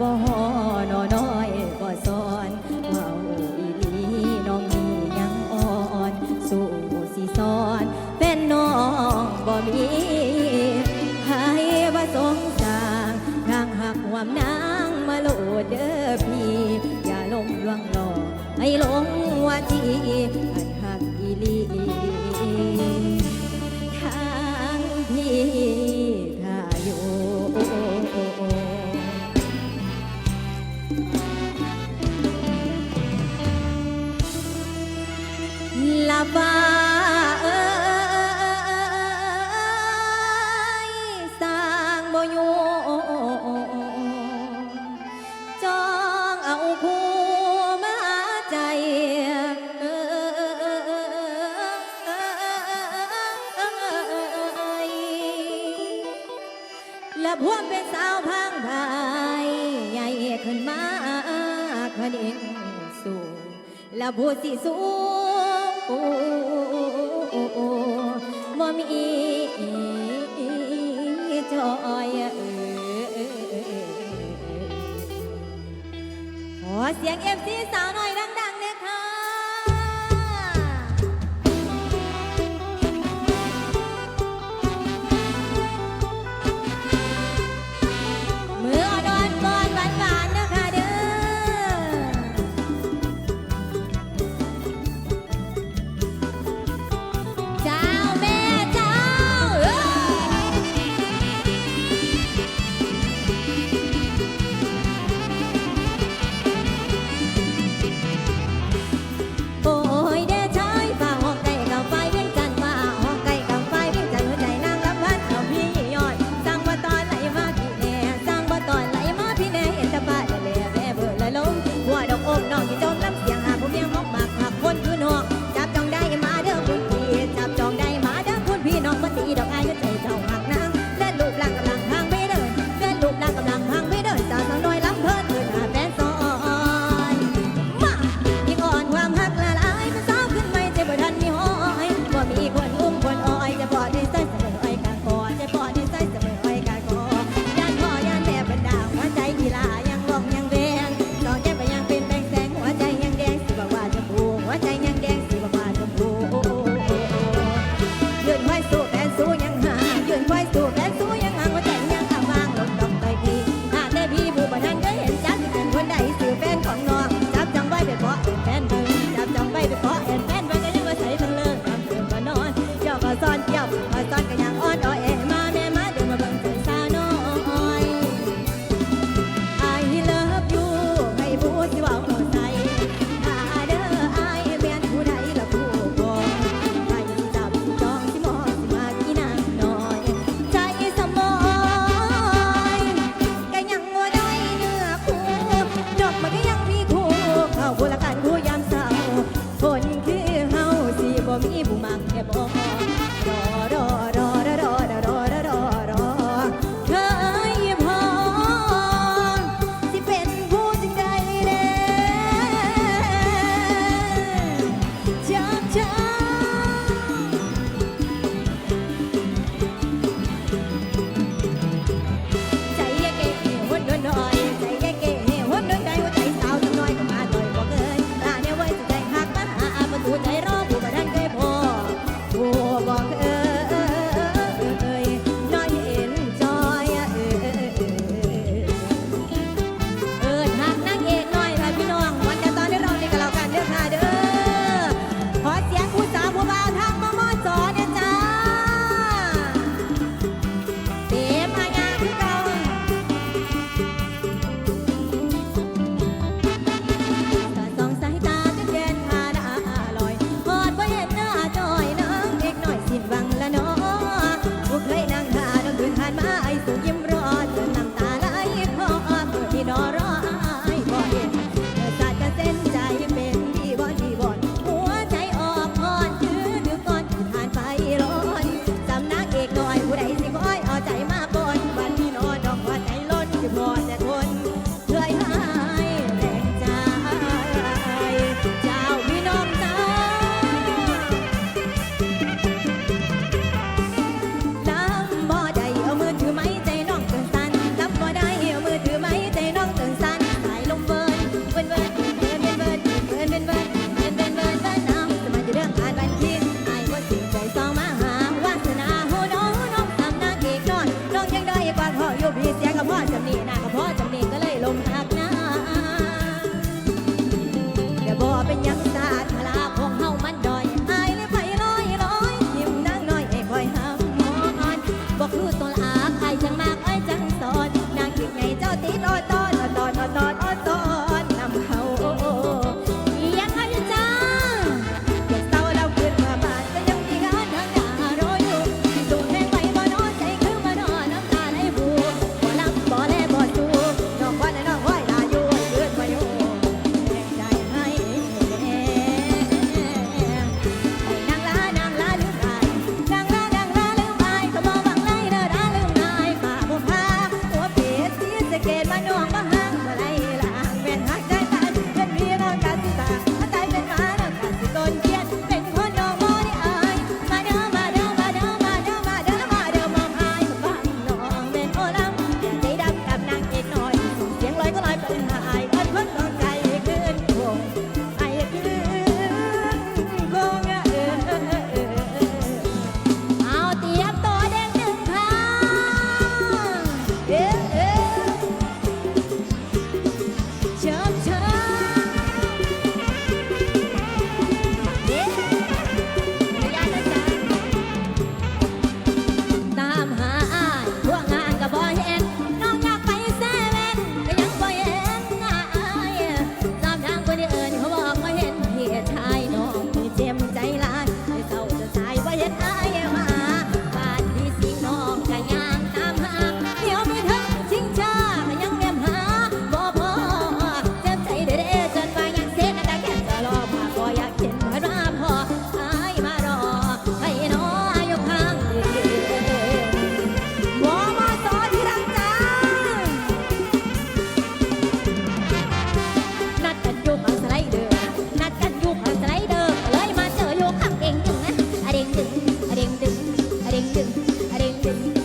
บ่ฮอนอน้อยบ่สอนเว้าอีหลีน้องมียังอ่อนสู่สิสอนเป็นน้องบ่มีให้ว่สงสารทางหักความนางมาโลดเด้อพี่ อย่าลงลวงหลอกให้หลงว่าที่ ลาฟ้าเอ้ยสร้างบ่อยู่จองเอาคู่มาใจเอ้ยและพวมเป็นสาวพังไทยใหญ่ขึ้นมาคดิ่งสู่และผู้สิสู้ มีจอยเออขอเสียงเอฟซีสาวหน่อย ซ้อยซ้อนกันอย่างอ่อนอ้อยมาแม่มาเดินมาเบิ่งเดิสาวน้อย I love you ให้ผู้ที่ว่าเข้าถ้าเด้ออเป็นผู้ใดละผู้บอกใครสิจับสิองสิมองมากี่นางน้อย ใจสมอยก็ยังบ่ได้เนื้อคู่ดมันก็ยังมีคู่เข้าผู้ละกันผู้ยามเศร้าคนคือเฮาสิบ่มีผู้มักแค่บ่ sorrow la malla. Hare Krishna.